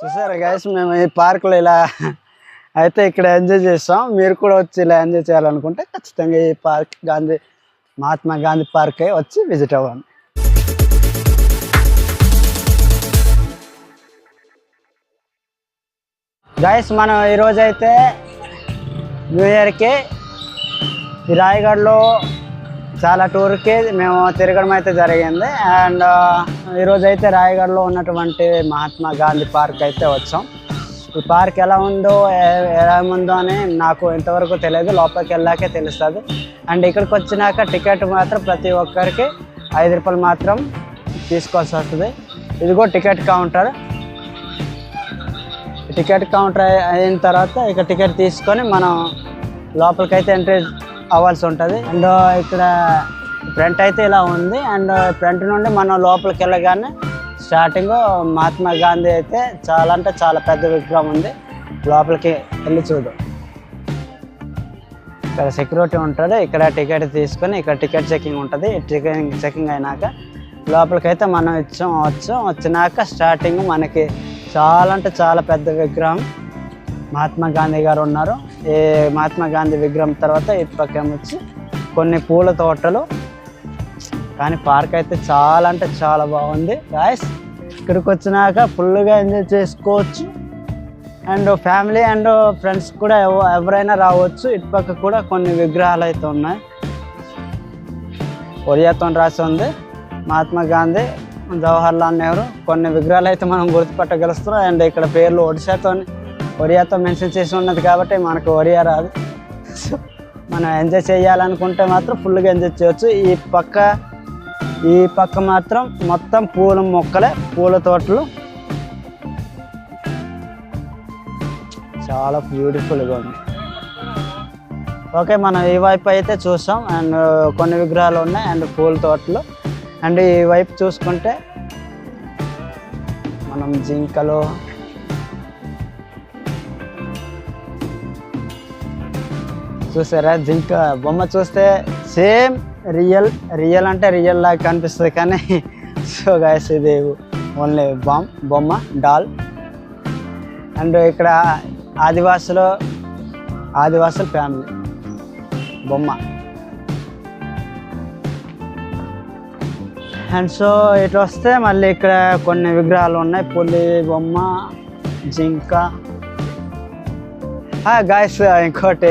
చూసారా గైస్ మేము ఈ పార్కులో ఇలా అయితే ఇక్కడ ఎంజాయ్ చేస్తాం. మీరు కూడా వచ్చి ఇలా ఎంజాయ్ చేయాలనుకుంటే ఖచ్చితంగా ఈ పార్క్ గాంధీ మహాత్మా గాంధీ పార్క్ వచ్చి విజిట్ అవ్వండి. గైస్ మనం ఈరోజైతే న్యూ ఇయర్కి ఈ రాయగఢ్లో చాలా టూర్కి మేము తిరగడం అయితే జరిగింది. అండ్ ఈరోజు అయితే రాయగఢ్లో ఉన్నటువంటి మహాత్మా గాంధీ పార్క్ అయితే వచ్చాం. ఈ పార్క్ ఎలా ఉందో ఎలా ఉందో అని నాకు ఇంతవరకు తెలియదు. లోపలికి వెళ్ళాకే తెలుస్తుంది. అండ్ ఇక్కడికి వచ్చినాక టికెట్ మాత్రం ప్రతి ఒక్కరికి ఐదు రూపాయలు మాత్రం తీసుకోవాల్సి వస్తుంది. ఇదిగో టికెట్ కౌంటర్. టికెట్ కౌంటర్ అయిన తర్వాత ఇక టికెట్ తీసుకొని మనం లోపలికి అయితే ఎంట్రీ అవ్వాల్సి ఉంటుంది. అండ్ ఇక్కడ ఫ్రంట్ అయితే ఇలా ఉంది. అండ్ ఫ్రంట్ నుండి మనం లోపలికి వెళ్ళగానే స్టార్టింగ్ మహాత్మా గాంధీ అయితే చాలా అంటే చాలా పెద్ద విగ్రహం ఉంది. లోపలికి వెళ్ళి చూడు. ఇక్కడ సెక్యూరిటీ ఉంటుంది. ఇక్కడ టికెట్ తీసుకొని ఇక్కడ టికెట్ చెకింగ్ ఉంటుంది. టికెట్ చెకింగ్ అయినాక లోపలికి అయితే మనం ఇచ్చాం వచ్చాం. వచ్చినాక స్టార్టింగ్ మనకి చాలా అంటే చాలా పెద్ద విగ్రహం మహాత్మా గాంధీ గారు ఉన్నారు. మహాత్మా గాంధీ విగ్రహం తర్వాత ఇటు పక్కన వచ్చి కొన్ని పూల తోటలు. కానీ పార్క్ అయితే చాలా అంటే చాలా బాగుంది. గాయస్ ఇక్కడికి వచ్చినాక ఫుల్గా ఎంజాయ్ చేసుకోవచ్చు. అండ్ ఫ్యామిలీ అండ్ ఫ్రెండ్స్ కూడా ఎవ- ఎవరైనా రావచ్చు. ఇటు పక్క కూడా కొన్ని విగ్రహాలు అయితే ఉన్నాయి. ఒరియాతో రాసి ఉంది. మహాత్మా గాంధీ జవహర్ లాల్ నెహ్రూ కొన్ని విగ్రహాలు అయితే మనం గుర్తుపట్టగలుస్తున్నాం. అండ్ ఇక్కడ పేర్లు ఒడిశాతో ఒరియాతో మెన్షన్ చేసి ఉన్నది కాబట్టి మనకు ఒరియా రాదు. సో మనం ఎంజాయ్ చేయాలనుకుంటే మాత్రం ఫుల్గా ఎంజాయ్ చేయొచ్చు. ఈ పక్క ఈ పక్క మాత్రం మొత్తం పూల మొక్కలే పూల తోటలు. చాలా బ్యూటిఫుల్గా ఉంది. ఓకే మనం ఈ వైపు అయితే చూసాం. అండ్ కొన్ని విగ్రహాలు ఉన్నాయి. అండ్ పూల తోటలు. అండ్ ఈ వైపు చూసుకుంటే మనం జింకలు చూసారా? జింక బొమ్మ చూస్తే సేమ్ రియల్ రియల్ అంటే రియల్ లాగా కనిపిస్తుంది కానీ సో గాయస్ ఇది ఓన్లీ బామ్ బొమ్మ డాల్. అండ్ ఇక్కడ ఆదివాసులు ఆదివాసుల ఫ్యామిలీ బొమ్మ. అండ్ సో ఇటు వస్తే మళ్ళీ ఇక్కడ కొన్ని విగ్రహాలు ఉన్నాయి. పులి బొమ్మ జింక. Ah, గాయస్ ఇంకోటి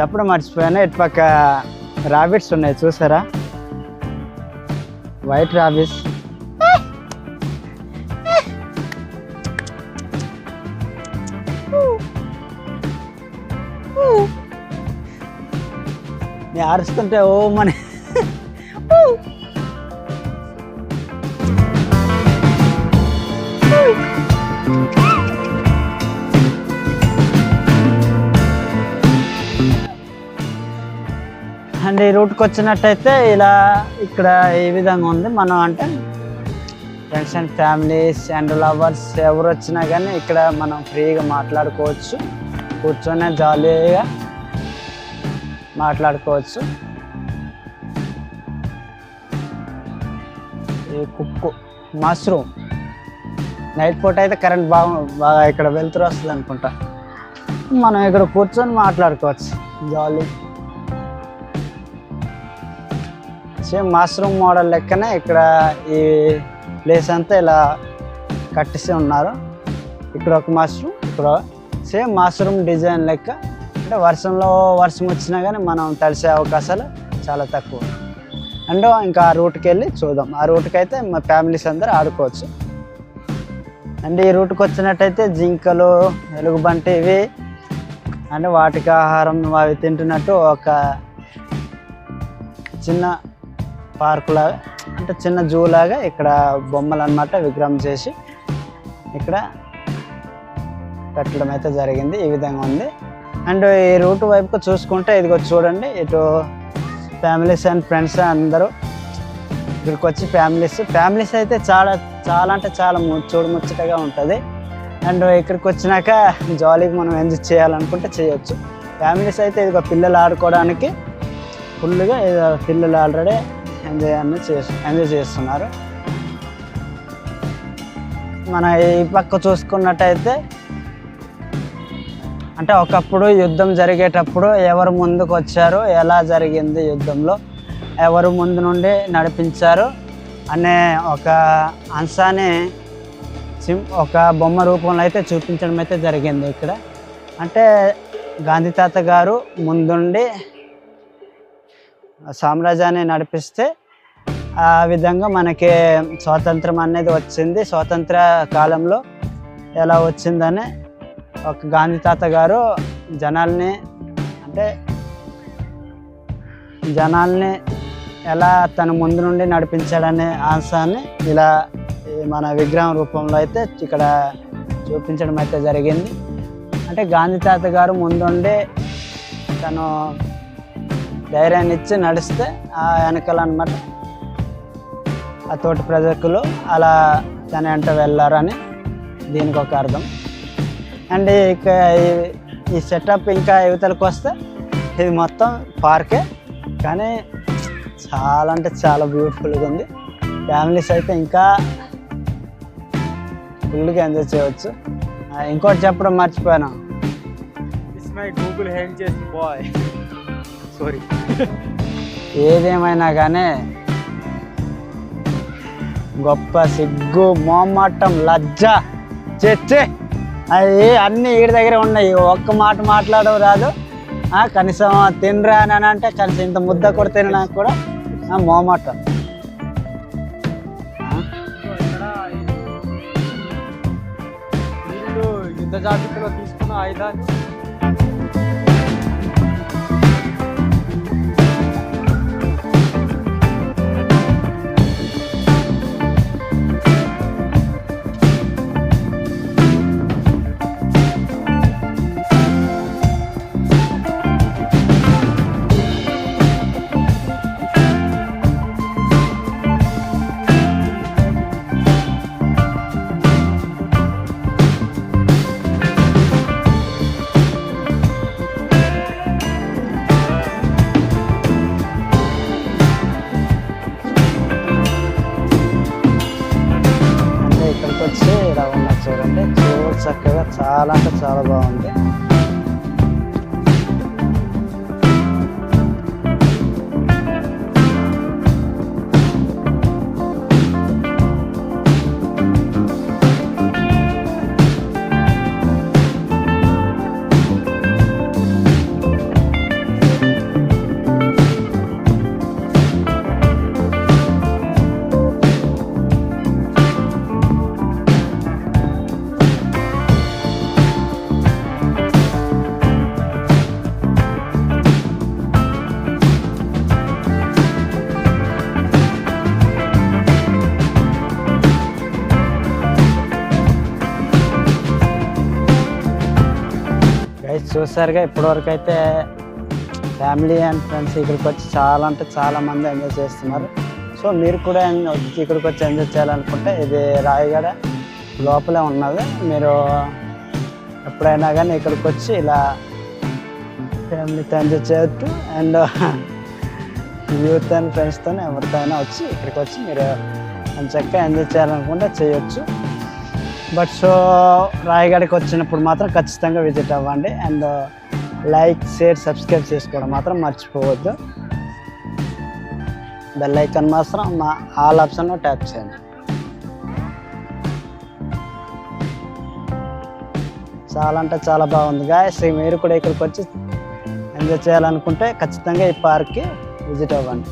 చెప్పడం మర్చిపోయాను. ఇటు పక్క రాబిట్స్ ఉన్నాయి చూసారా? వైట్ రాబిట్స్ నేను అరుస్తుంటే ఓ మన అండ్ ఈ రూట్కి వచ్చినట్టయితే ఇలా ఇక్కడ ఈ విధంగా ఉంది? మనం అంటే friends and families and lovers ఎవరు వచ్చినా కానీ ఇక్కడ మనం ఫ్రీగా మాట్లాడుకోవచ్చు. కూర్చొని జాలీగా మాట్లాడుకోవచ్చు. ఈ కుక్కు మష్రూమ్ నైట్ పూట అయితే కరెంట్ బాగా బాగా ఇక్కడ వెళ్తురు వస్తుంది అనుకుంటా. మనం ఇక్కడ కూర్చొని మాట్లాడుకోవచ్చు. జాలీ. సేమ్ మాస్రూమ్ మోడల్ లెక్కనే ఇక్కడ ఈ ప్లేస్ అంతా ఇలా కట్టేసి ఉన్నారు. ఇక్కడ ఒక మాస్రూమ్ ఇక్కడ సేమ్ మాస్రూమ్ డిజైన్ లెక్క. అంటే వర్షంలో వర్షం వచ్చినా కానీ మనం తడిసే అవకాశాలు చాలా తక్కువ. అండ్ ఇంకా ఆ రూట్కి వెళ్ళి చూద్దాం. ఆ రూట్కి అయితే మా ఫ్యామిలీస్ అందరూ ఆడుకోవచ్చు. అండ్ ఈ రూట్కి వచ్చినట్టయితే జింకలు ఎలుగుబంటి ఇవి అంటే వాటికి ఆహారం అవి తింటున్నట్టు ఒక చిన్న పార్కు లాగా అంటే చిన్న జూ లాగా ఇక్కడ బొమ్మలు అన్నమాట విగ్రహం చేసి ఇక్కడ పెట్టడం అయితే జరిగింది ఈ విధంగా ఉంది. అండ్ ఈ రూట్ వైపుకు చూసుకుంటే ఇదిగో చూడండి ఇటు ఫ్యామిలీస్ అండ్ ఫ్రెండ్స్ అందరూ ఇక్కడికి వచ్చి ఫ్యామిలీస్. ఫ్యామిలీస్ అయితే చాలా చాలా అంటే చాలా చూడముచ్చటగా ఉంటుంది. అండ్ ఇక్కడికి వచ్చినాక జాలీకి మనం ఎంజాయ్ చేయాలనుకుంటే చేయొచ్చు. ఫ్యామిలీస్ అయితే ఇదిగో పిల్లలు ఆడుకోవడానికి ఫుల్గా పిల్లలు ఆల్రెడీ ఎంజాయ్ అన్ని చేసు ఎంజాయ్ చేస్తున్నారు. మన ఈ పక్క చూసుకున్నట్టయితే అంటే ఒకప్పుడు యుద్ధం జరిగేటప్పుడు ఎవరు ముందుకు వచ్చారు ఎలా జరిగింది యుద్ధంలో ఎవరు ముందు నుండి నడిపించారు అనే ఒక అంశాన్ని సిం ఒక బొమ్మ రూపంలో అయితే చూపించడం అయితే జరిగింది ఇక్కడ. అంటే గాంధీ తాత గారు ముందుండి సామ్రాజ్యాన్ని నడిపిస్తే ఆ విధంగా మనకి స్వాతంత్రం అనేది వచ్చింది. స్వాతంత్ర కాలంలో ఎలా వచ్చిందని ఒక గాంధీ తాత గారు జనాల్ని అంటే జనాల్ని ఎలా తన ముందు నుండి నడిపించాడనే అంశాన్ని ఇలా ఈ మన విగ్రహం రూపంలో అయితే ఇక్కడ చూపించడం అయితే జరిగింది. అంటే గాంధీ తాత గారు ముందుండి తను ధైర్యాన్ని ఇచ్చి నడిస్తే ఆ వెనకాల అనమాట ఆ తోటి ప్రజకులు అలా తన వెంట వెళ్ళారని దీనికి ఒక అర్థం. అండ్ ఇక ఈ- సెటప్ ఇంకా యువతలకు వస్తే ఇది మొత్తం పార్కే కానీ చాలా అంటే చాలా బ్యూటిఫుల్గా ఉంది. ఫ్యామిలీస్ అయితే ఇంకా ఫుల్గా ఎంజాయ్ చేయవచ్చు. ఇంకోటి చెప్పడం మర్చిపోయాను. ఇట్స్ మై గూగుల్ హ్యాంగ్ చేసిన బాయ్ సారీ ఏదేమైనా కానీ గొప్ప సిగ్గు మోమాటం లజ్జ. చెచ్చే అవి అన్నీ ఈడి దగ్గర ఉన్నాయి. ఒక్క మాట మాట్లాడవు రాదు. కనీసం తినరా అని అంటే కనీసం ఇంత ముద్ద కూడా తినడా కూడా మోమాటం యుద్ధ జాబితాలో తీసుకున్న ఆయుధాలు. చాలా చూసారుగా ఇప్పటివరకు అయితే ఫ్యామిలీ అండ్ ఫ్రెండ్స్ ఇక్కడికి వచ్చి చాలా అంటే చాలా మంది ఎంజాయ్ చేస్తున్నారు. సో మీరు కూడా ఇక్కడికి వచ్చి ఎంజాయ్ చేయాలనుకుంటే ఇది రాయగడ లోపలే ఉన్నది. మీరు ఎప్పుడైనా కానీ ఇక్కడికి వచ్చి ఇలా ఫ్యామిలీతో ఎంజాయ్ చేయొచ్చు. అండ్ యూత్ అండ్ ఫ్రెండ్స్తో ఎవరితో అయినా వచ్చి ఇక్కడికి వచ్చి మీరు చక్కగా ఎంజాయ్ చేయాలనుకుంటే చేయొచ్చు. బట్ సో రాయగడికి వచ్చినప్పుడు మాత్రం ఖచ్చితంగా విజిట్ అవ్వండి. అండ్ లైక్ షేర్ సబ్స్క్రైబ్ చేసుకోవడం మాత్రం మర్చిపోవద్దు. బెల్ ఐకాన్ మాత్రం మా ఆల్ ఆప్షన్లో ట్యాప్ చేయండి. చాలా అంటే చాలా బాగుంది గాయస్. మీరు కూడా ఇక్కడికి వచ్చి ఎంజాయ్ చేయాలనుకుంటే ఖచ్చితంగా ఈ పార్క్కి విజిట్ అవ్వండి.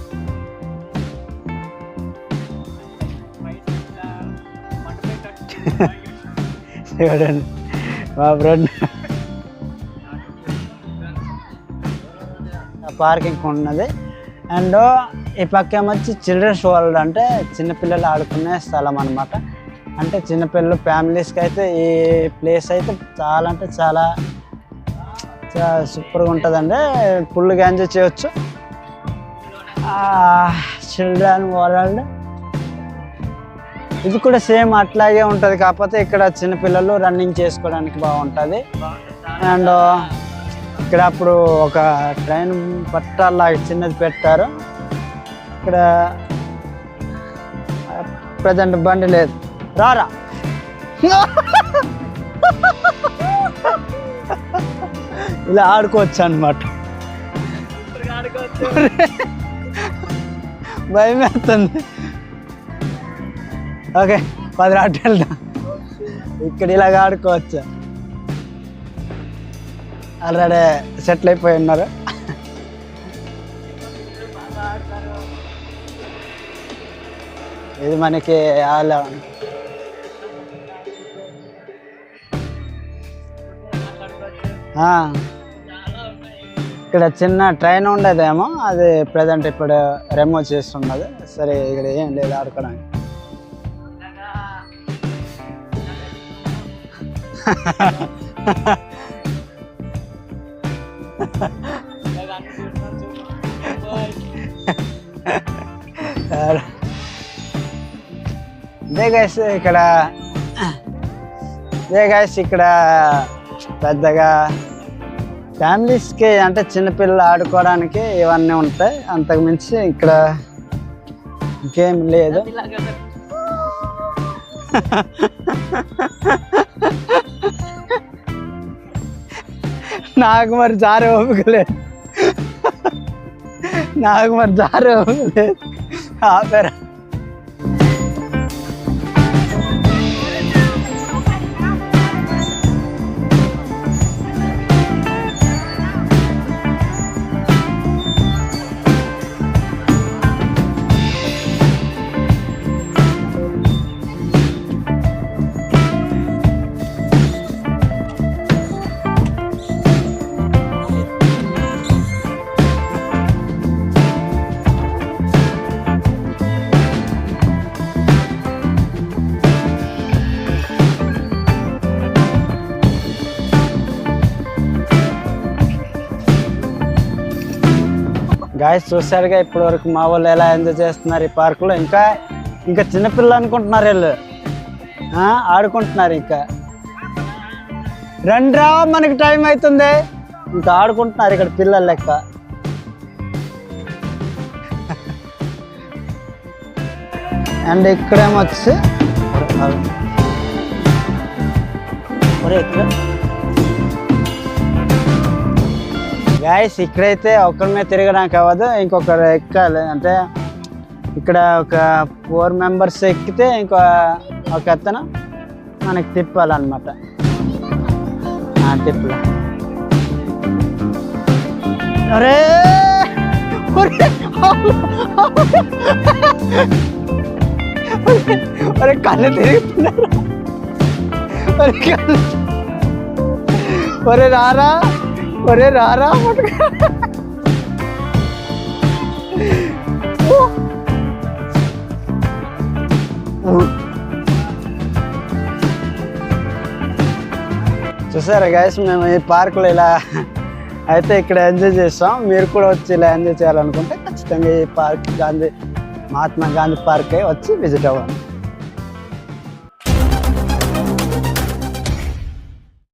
చూడండి. మా ఫ్రెండ్ పార్కింగ్ ఉన్నది అండ్ ఈ పక్క ఏమొచ్చి చిల్డ్రన్స్ వరల్డ్ అంటే చిన్నపిల్లలు ఆడుకునే స్థలం అనమాట అంటే చిన్నపిల్లలు ఫ్యామిలీస్కి అయితే ఈ ప్లేస్ అయితే చాలా అంటే చాలా చాలా సూపర్గా ఉంటుందండి. ఫుల్గా ఎంజాయ్ చేయొచ్చు. చిల్డ్రన్ వరల్డ్ ఇది కూడా సేమ్ అట్లాగే ఉంటుంది. కాకపోతే ఇక్కడ చిన్నపిల్లలు రన్నింగ్ చేసుకోవడానికి బాగుంటుంది. అండ్ ఇక్కడ అప్పుడు ఒక ట్రైన్ పట్టాలాగా చిన్నది పెట్టారు. ఇక్కడ ప్రజెంట్ బండి లేదు. రారా? ఇలా ఆడుకోవచ్చు అనమాట భయం వేస్తుంది ఓకే పది రాటు వెళ్దాం. ఇక్కడ ఇలాగ ఆడుకోవచ్చు. ఆల్రెడీ సెటిల్ అయిపోయి ఉన్నారు. ఇది మనకి ఆల్ ఇక్కడ చిన్న ట్రైన్ ఉండేదేమో అది ప్రజెంట్ ఇప్పుడు రిమూవ్ చేస్తున్నది. సరే ఇక్కడ ఏం లేదు ఆడుకోవడానికి. గైస్ ఇక్కడ గైస్ ఇక్కడ పెద్దగా ఫ్యామిలీస్కి అంటే చిన్నపిల్లలు ఆడుకోవడానికి ఇవన్నీ ఉంటాయి. అంతకు మించి ఇక్కడ ఇంకేం లేదు. నాకు మరి జారే ఓపిక లేదు. నాకు మరి జారే ఓపిక లేదు. ఆపేరా. గాయస్ చూసారుగా ఇప్పటి వరకు మా వాళ్ళు ఎలా ఎంజాయ్ చేస్తున్నారు ఈ పార్కులో. ఇంకా ఇంకా చిన్నపిల్లలు అనుకుంటున్నారు వీళ్ళు. ఆ, ఆడుకుంటున్నారు ఇంకా. రండ్రా మనకి టైం అవుతుంది ఇంకా ఆడుకుంటున్నారు ఇక్కడ పిల్లలు లెక్క. అండ్ ఇక్కడేమొచ్చి ఒరే, ఇక్కడ గాయస్ ఇక్కడైతే ఒక్కడమే తిరగడానికి అవ్వదు ఇంకొకరు ఎక్కాలి. అంటే ఇక్కడ ఒక ఫోర్ మెంబర్స్ ఎక్కితే ఇంకో ఒక అతను మనకి తిప్పాలన్నమాట. ఆ తిప్పల. అరే! కళ్ళు తిరుగుతున్నారు. కళ్ళు. ఒరే రారా! ఒరే రారా. చూసారా గైస్ మేము ఈ పార్కులో ఇలా అయితే ఇక్కడ ఎంజాయ్ చేస్తాం. మీరు కూడా వచ్చి ఇలా ఎంజాయ్ చేయాలనుకుంటే ఖచ్చితంగా ఈ పార్క్ గాంధీ మహాత్మా గాంధీ పార్క్ వచ్చి విజిట్ అవ్వండి.